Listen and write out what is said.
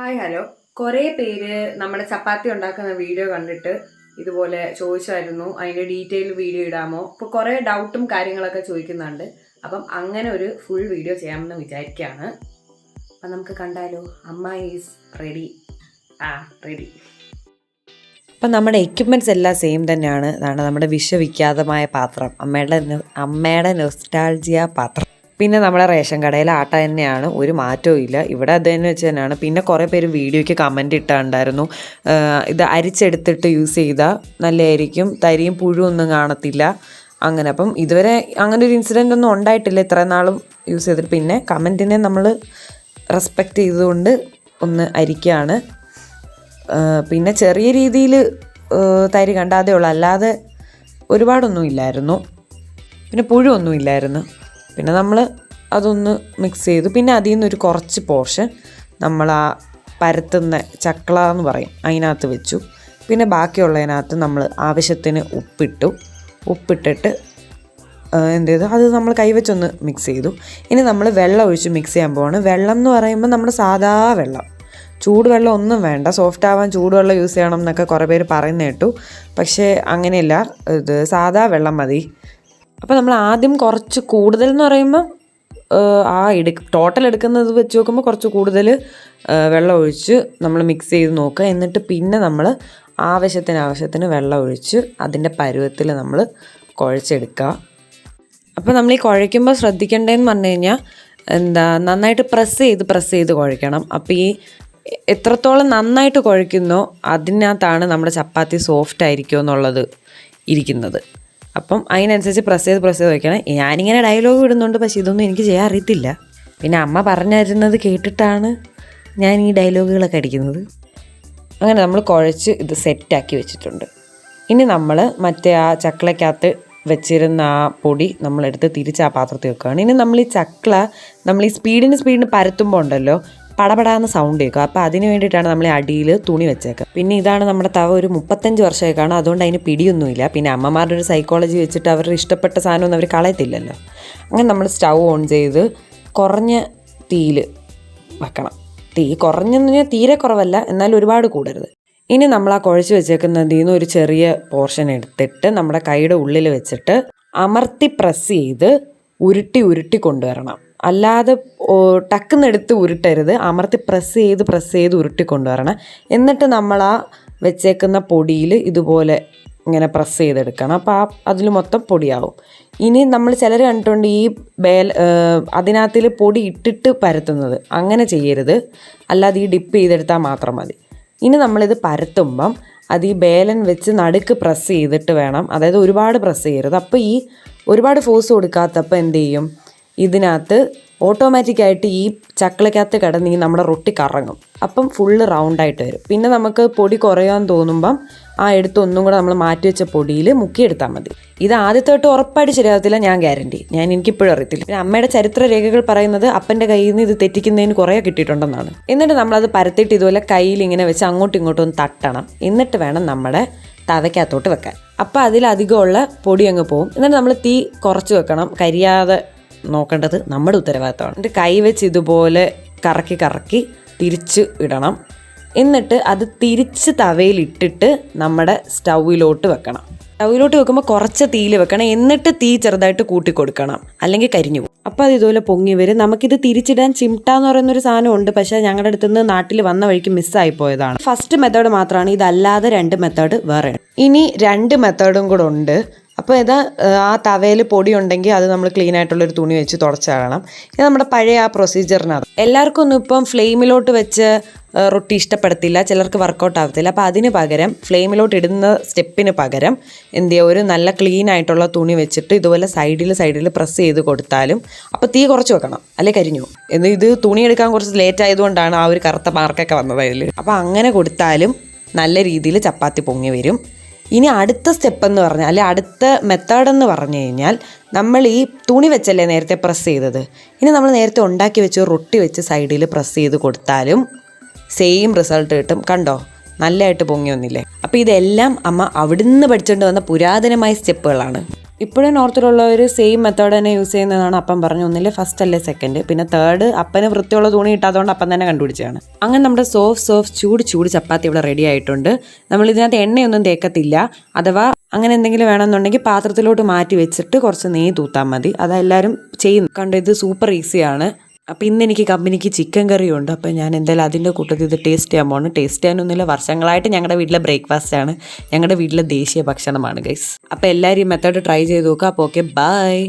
Hi hello. കുറേ പേര് നമ്മുടെ ചപ്പാത്തി ഉണ്ടാക്കുന്ന വീഡിയോ കണ്ടിട്ട് ഇതുപോലെ ചോദിച്ചായിരുന്നു. അതിന്റെ ഡീറ്റെയിൽ വീഡിയോ ഇടാമോ? അപ്പോൾ കുറേ ഡൗട്ടും കാര്യങ്ങളൊക്കെ ചോദിക്കുന്നുണ്ട്. അപ്പം അങ്ങനെ ഒരു ഫുൾ വീഡിയോ ചെയ്യാമെന്ന് വിചാരിക്കുകയാണ്. അപ്പം നമുക്ക് കണ്ടാലോ? അമ്മ ഈസ് റെഡി ആ റെഡി അപ്പം നമ്മുടെ എക്യുപ്മെന്റ്സ് എല്ലാം സെയിം തന്നെയാണ്. അതാണ് നമ്മുടെ വിശ്വവിഖ്യാതമായ പാത്രം. അമ്മയുടെ അമ്മയുടെ നൊസ്റ്റാൾജിയ പാത്രം. പിന്നെ നമ്മുടെ റേഷൻ കടയിൽ ആട്ട തന്നെയാണ് ഒരു മാറ്റവും ഇല്ല. ഇവിടെ അത് തന്നെ വെച്ച് തന്നെയാണ്. പിന്നെ കുറേ പേര് വീഡിയോയ്ക്ക് കമന്റ് ഇട്ടുണ്ടായിരുന്നു. ഇത് അരിച്ചെടുത്തിട്ട് യൂസ് ചെയ്താൽ നല്ലതായിരിക്കും. തരിയും പുഴുവൊന്നും കാണത്തില്ല. അങ്ങനെ. അപ്പം ഇതുവരെ അങ്ങനെ ഒരു ഇൻസിഡന്റ് ഒന്നും ഉണ്ടായിട്ടില്ല. ഇത്ര നാളും യൂസ് ചെയ്തിട്ട്. പിന്നെ കമന്റിനെ നമ്മൾ റെസ്പെക്റ്റ് ചെയ്തുകൊണ്ട് ഒന്ന് അരിക്കുകയാണ് പിന്നെ ചെറിയ രീതിയിൽ തരി കണ്ടാതേ ഉള്ളൂ. അല്ലാതെ ഒരുപാടൊന്നും ഇല്ലായിരുന്നു. പിന്നെ പുഴുവൊന്നും ഇല്ലായിരുന്നു. പിന്നെ നമ്മൾ അതൊന്ന് മിക്സ് ചെയ്തു. പിന്നെ അതിൽ നിന്ന് ഒരു കുറച്ച് പോർഷൻ നമ്മൾ ആ പരത്തുന്ന ചക്ല എന്ന് പറയും. അതിനകത്ത് വെച്ചു. പിന്നെ ബാക്കിയുള്ളതിനകത്ത് നമ്മൾ ആവശ്യത്തിന് ഉപ്പിട്ടു. ഉപ്പിട്ടിട്ട് എന്ത് ചെയ്തു? അത് നമ്മൾ കൈവച്ചൊന്ന് മിക്സ് ചെയ്തു. ഇനി നമ്മൾ വെള്ളം ഒഴിച്ച് മിക്സ് ചെയ്യാൻ പോവാണ്. വെള്ളം എന്ന് പറയുമ്പോൾ നമ്മൾ സാധാ വെള്ളം. ചൂടുവെള്ളം ഒന്നും വേണ്ട. സോഫ്റ്റ് ആവാൻ ചൂടുവെള്ളം യൂസ് ചെയ്യണം എന്നൊക്കെ കുറേ പേര് പറയുന്ന കേട്ടു. പക്ഷേ അങ്ങനെയല്ല. ഇത് സാധാ വെള്ളം മതി. അപ്പോൾ നമ്മൾ ആദ്യം കുറച്ച് കൂടുതൽ എന്ന് പറയുമ്പോൾ ആ എടു ടോട്ടൽ എടുക്കുന്നത് വെച്ച് നോക്കുമ്പോൾ കുറച്ച് കൂടുതൽ വെള്ളം ഒഴിച്ച് നമ്മൾ മിക്സ് ചെയ്ത് നോക്കുക. എന്നിട്ട് പിന്നെ നമ്മൾ ആവശ്യത്തിന് ആവശ്യത്തിന് വെള്ളം ഒഴിച്ച് അതിന്റെ പരുവത്തിൽ നമ്മൾ കുഴച്ചെടുക്കുക. അപ്പോൾ നമ്മൾ ഈ കുഴയ്ക്കുമ്പോൾ ശ്രദ്ധിക്കേണ്ടതെന്ന് പറഞ്ഞു കഴിഞ്ഞാൽ എന്താ നന്നായിട്ട് പ്രസ് ചെയ്ത് പ്രസ് ചെയ്ത് കുഴയ്ക്കണം. അപ്പോൾ ഈ എത്രത്തോളം നന്നായിട്ട് കുഴയ്ക്കുന്നോ അതിനകത്താണ് നമ്മുടെ ചപ്പാത്തി സോഫ്റ്റ് ആയിരിക്കുമോ എന്നുള്ളത് ഇരിക്കുന്നത്. അപ്പം അതിനനുസരിച്ച് പ്രസ് ചെയ്ത് പ്രസ് ചെയ്ത് വയ്ക്കണം ഞാനിങ്ങനെ ഡയലോഗ് ഇടുന്നുണ്ട് പക്ഷേ ഇതൊന്നും എനിക്ക് ചെയ്യാൻ അറിയത്തില്ല. പിന്നെ അമ്മ പറഞ്ഞിരുന്നത് കേട്ടിട്ടാണ് ഞാൻ ഈ ഡയലോഗുകളൊക്കെ അടിക്കുന്നത്. അങ്ങനെ നമ്മൾ കുഴച്ച് ഇത് സെറ്റാക്കി വെച്ചിട്ടുണ്ട്. ഇനി നമ്മൾ മറ്റേ ആ ചക്ലയ്ക്കകത്ത് വെച്ചിരുന്ന ആ പൊടി നമ്മളെടുത്ത് തിരിച്ച് ആ പാത്രത്തിൽ വെക്കുകയാണ്. ഇനി നമ്മൾ ഈ ചക്ല നമ്മൾ ഈ സ്പീഡിന് സ്പീഡിന് പരത്തുമ്പോൾ ഉണ്ടല്ലോ പടപടാന്ന് സൗണ്ട് കേൾക്കും. അപ്പോൾ അതിന് വേണ്ടിയിട്ടാണ് നമ്മൾ അടിയിൽ തുണി വെച്ചേക്കുക പിന്നെ ഇതാണ് നമ്മുടെ തവ ഒരു മുപ്പത്തഞ്ച് വർഷമായി കാണും അതുകൊണ്ട് അതിന് പിടിയൊന്നുമില്ല. പിന്നെ അമ്മമാരുടെ ഒരു സൈക്കോളജി വെച്ചിട്ട് അവരുടെ ഇഷ്ടപ്പെട്ട സാധനമൊന്നും അവർ കളയത്തില്ലല്ലോ. അങ്ങനെ നമ്മൾ സ്റ്റൗ ഓൺ ചെയ്ത് കുറഞ്ഞ തീയിൽ വെക്കണം. തീ കുറഞ്ഞെന്ന് പറഞ്ഞാൽ തീരെ കുറവല്ല എന്നാൽ ഒരുപാട് കൂടരുത്. ഇനി നമ്മൾ ആ കുഴച്ച് വെച്ചേക്കുന്നതിൽ നിന്ന് ഒരു ചെറിയ പോർഷൻ എടുത്തിട്ട് നമ്മുടെ കൈയുടെ ഉള്ളിൽ വെച്ചിട്ട് അമർത്തി പ്രസ് ചെയ്ത് ഉരുട്ടി ഉരുട്ടി കൊണ്ടുവരണം. അല്ലാതെ ടക്കുന്നെടുത്ത് ഉരുട്ടരുത്. അമർത്തി പ്രസ് ചെയ്ത് പ്രസ് ചെയ്ത് ഉരുട്ടി കൊണ്ടുവരണം. എന്നിട്ട് നമ്മൾ ആ വെച്ചേക്കുന്ന പൊടിയിൽ ഇതുപോലെ ഇങ്ങനെ പ്രസ് ചെയ്തെടുക്കണം. അപ്പോൾ ആ അതിൽ മൊത്തം പൊടിയാവും. ഇനി നമ്മൾ ചിലർ കണ്ടിട്ടുണ്ട് ഈ ബേൽ അതിനകത്തിൽ പൊടി ഇട്ടിട്ട് പരത്തുന്നത്. അങ്ങനെ ചെയ്യരുത്. അല്ലാതെ ഈ ഡിപ്പ് ചെയ്തെടുത്താൽ മാത്രം മതി. ഇനി നമ്മളിത് പരത്തുമ്പം അത് ഈ ബേലൻ വെച്ച് നടുക്ക് പ്രസ് ചെയ്തിട്ട് വേണം. അതായത് ഒരുപാട് പ്രസ് ചെയ്യരുത്. അപ്പോൾ ഈ ഒരുപാട് ഫോഴ്സ് കൊടുക്കാത്തപ്പോൾ എന്ത് ചെയ്യും? ഇതിനകത്ത് ഓട്ടോമാറ്റിക്കായിട്ട് ഈ ചക്കളക്കകത്ത് കിടന്ന് ഈ നമ്മുടെ റൊട്ടി കറങ്ങും. അപ്പം ഫുള്ള് റൗണ്ടായിട്ട് വരും. പിന്നെ നമുക്ക് പൊടി കുറയാൻ തോന്നുമ്പം ആ എടുത്ത് ഒന്നും കൂടെ നമ്മൾ മാറ്റി വെച്ച പൊടിയിൽ മുക്കിയെടുത്താൽ മതി. ഇത് ആദ്യത്തെ തൊട്ട് ഉറപ്പായിട്ട് ശരിയാകത്തില്ല ഞാൻ ഗ്യാരണ്ടി ഞാൻ എനിക്കിപ്പോഴും അറിയത്തില്ല. പിന്നെ അമ്മയുടെ ചരിത്ര രേഖകൾ പറയുന്നത് അപ്പന്റെ കയ്യിൽ നിന്ന് ഇത് തെറ്റിക്കുന്നതിന് കുറേ കിട്ടിയിട്ടുണ്ടെന്നാണ്. എന്നിട്ട് നമ്മളത് പരത്തിയിട്ട് ഇതുപോലെ കയ്യിൽ ഇങ്ങനെ വെച്ച് അങ്ങോട്ടും ഇങ്ങോട്ടും ഒന്ന് തട്ടണം. എന്നിട്ട് വേണം നമ്മുടെ തവയ്ക്കകത്തോട്ട് വെക്കാൻ. അപ്പോൾ അതിലധികമുള്ള പൊടി അങ്ങ് പോകും എന്നിട്ട് നമ്മൾ തീ കുറച്ച് വെക്കണം. കരിയാതെ നോക്കേണ്ടത് നമ്മുടെ ഉത്തരവാദിത്തമാണ്. എന്നിട്ട് കൈ വെച്ച് ഇതുപോലെ കറക്കി കറക്കി തിരിച്ച് ഇടണം. എന്നിട്ട് അത് തിരിച്ച് തവയിലിട്ടിട്ട് നമ്മുടെ സ്റ്റൗവിലോട്ട് വെക്കണം. സ്റ്റൗവിലോട്ട് വെക്കുമ്പോൾ കുറച്ച് തീയിൽ വെക്കണം. എന്നിട്ട് തീ ചെറുതായിട്ട് കൂട്ടി കൊടുക്കണം അല്ലെങ്കിൽ കരിഞ്ഞു പോകും. അപ്പോൾ അത് ഇതുപോലെ പൊങ്ങി വരും. നമുക്കിത് തിരിച്ചിടാൻ ചിംട്ട എന്ന് പറയുന്നൊരു സാധനം ഉണ്ട്. പക്ഷേ ഞങ്ങളുടെ അടുത്ത് നിന്ന് നാട്ടിൽ വന്ന വഴിക്ക് മിസ്സായി പോയതാണ്. ഫസ്റ്റ് മെത്തേഡ് മാത്രമാണ് ഇതല്ലാതെ രണ്ട് മെത്തേഡ് വേറെ ഇനി രണ്ട് മെത്തേഡും കൂടെ ഉണ്ട്. അപ്പോൾ ഇത് ആ തവയിൽ പൊടി ഉണ്ടെങ്കിൽ അത് നമ്മൾ ക്ലീൻ ആയിട്ടുള്ളൊരു തുണി വെച്ച് തുടച്ചാകണം ഇത് നമ്മുടെ പഴയ ആ പ്രൊസീജിയറിനകത്ത് എല്ലാവർക്കും ഒന്നും ഇപ്പം ഫ്ലെയിമിലോട്ട് വെച്ച് റൊട്ടി ഇഷ്ടപ്പെടത്തില്ല ചിലർക്ക് വർക്കൗട്ട് ആവത്തില്ല. അപ്പോൾ അതിന് പകരം ഫ്ലെയിമിലോട്ട് ഇടുന്ന സ്റ്റെപ്പിന് പകരം എന്ത് ചെയ്യുക ഒരു നല്ല ക്ലീൻ ആയിട്ടുള്ള തുണി വെച്ചിട്ട് ഇതുപോലെ സൈഡിൽ സൈഡിൽ പ്രസ് ചെയ്ത് കൊടുത്താലും അപ്പോൾ തീ കുറച്ച് വെക്കണം. അല്ലെ കരിഞ്ഞു. എന്ന് ഇത് തുണി എടുക്കാൻ കുറച്ച് ലേറ്റ് ആയതുകൊണ്ടാണ് ആ ഒരു കറുത്ത മാർക്കൊക്കെ വന്നത് അതിൽ അപ്പോൾ അങ്ങനെ കൊടുത്താലും നല്ല രീതിയിൽ ചപ്പാത്തി പൊങ്ങി വരും. ഇനി അടുത്ത സ്റ്റെപ്പ് എന്ന് പറഞ്ഞാൽ അല്ലെ അടുത്ത മെത്തേഡ് എന്ന് പറഞ്ഞു കഴിഞ്ഞാൽ നമ്മൾ ഈ തുണി വെച്ചല്ലേ നേരത്തെ പ്രസ് ചെയ്തത്. ഇനി നമ്മൾ നേരത്തെ ഉണ്ടാക്കി വെച്ച് റൊട്ടി വെച്ച് സൈഡിൽ പ്രസ് ചെയ്ത് കൊടുത്താലും സെയിം റിസൾട്ട് കിട്ടും. കണ്ടോ? നല്ലതായിട്ട് പൊങ്ങി വന്നില്ലേ? അപ്പോൾ ഇതെല്ലാം അമ്മ അവിടുന്ന് പഠിച്ചുകൊണ്ട് വന്ന പുരാതനമായ സ്റ്റെപ്പുകളാണ് ഇപ്പോഴും നോർത്തിലുള്ളവർ സെയിം മെത്തേഡ് തന്നെ യൂസ് ചെയ്യുന്നതാണ് അപ്പം പറഞ്ഞു ഒന്നിലെ ഫസ്റ്റ് അല്ലേ സെക്കൻഡ് പിന്നെ തേർഡ് അപ്പന് വൃത്തിയുള്ള തുണി ഇട്ടാത്തതുകൊണ്ട് അപ്പം തന്നെ കണ്ടുപിടിച്ചതാണ്. അങ്ങനെ നമ്മുടെ സോഫ്റ്റ് സോഫ്റ്റ് ചൂട് ചൂട് ചപ്പാത്തി ഇവിടെ റെഡി ആയിട്ടുണ്ട്. നമ്മൾ ഇതിനകത്ത് എണ്ണയൊന്നും തേക്കത്തില്ല. അഥവാ അങ്ങനെ എന്തെങ്കിലും വേണമെന്നുണ്ടെങ്കിൽ പാത്രത്തിലോട്ട് മാറ്റി വെച്ചിട്ട് കുറച്ച് നെയ്യ് തൂത്താൽ മതി. അതെല്ലാവരും ചെയ്യും കണ്ടു ഇത് സൂപ്പർ ഈസിയാണ് അപ്പം ഇന്ന് എനിക്ക് കമ്പനിക്ക് ചിക്കൻ കറിയുണ്ട് അപ്പം ഞാൻ എന്തായാലും അതിന്റെ കൂട്ടത്തിൽ ഇത് ടേസ്റ്റ് ചെയ്യാൻ പോകണം ടേസ്റ്റ് ചെയ്യാനൊന്നുമില്ല വർഷങ്ങളായിട്ട് ഞങ്ങളുടെ വീട്ടിലെ ബ്രേക്ക്ഫാസ്റ്റ് ആണ്. ഞങ്ങളുടെ വീട്ടിലെ ദേശീയ ഭക്ഷണമാണ് ഗൈസ് അപ്പം എല്ലാവരും ഈ മെത്തേഡ് ട്രൈ ചെയ്ത് നോക്കുക അപ്പോൾ ഓക്കെ ബൈ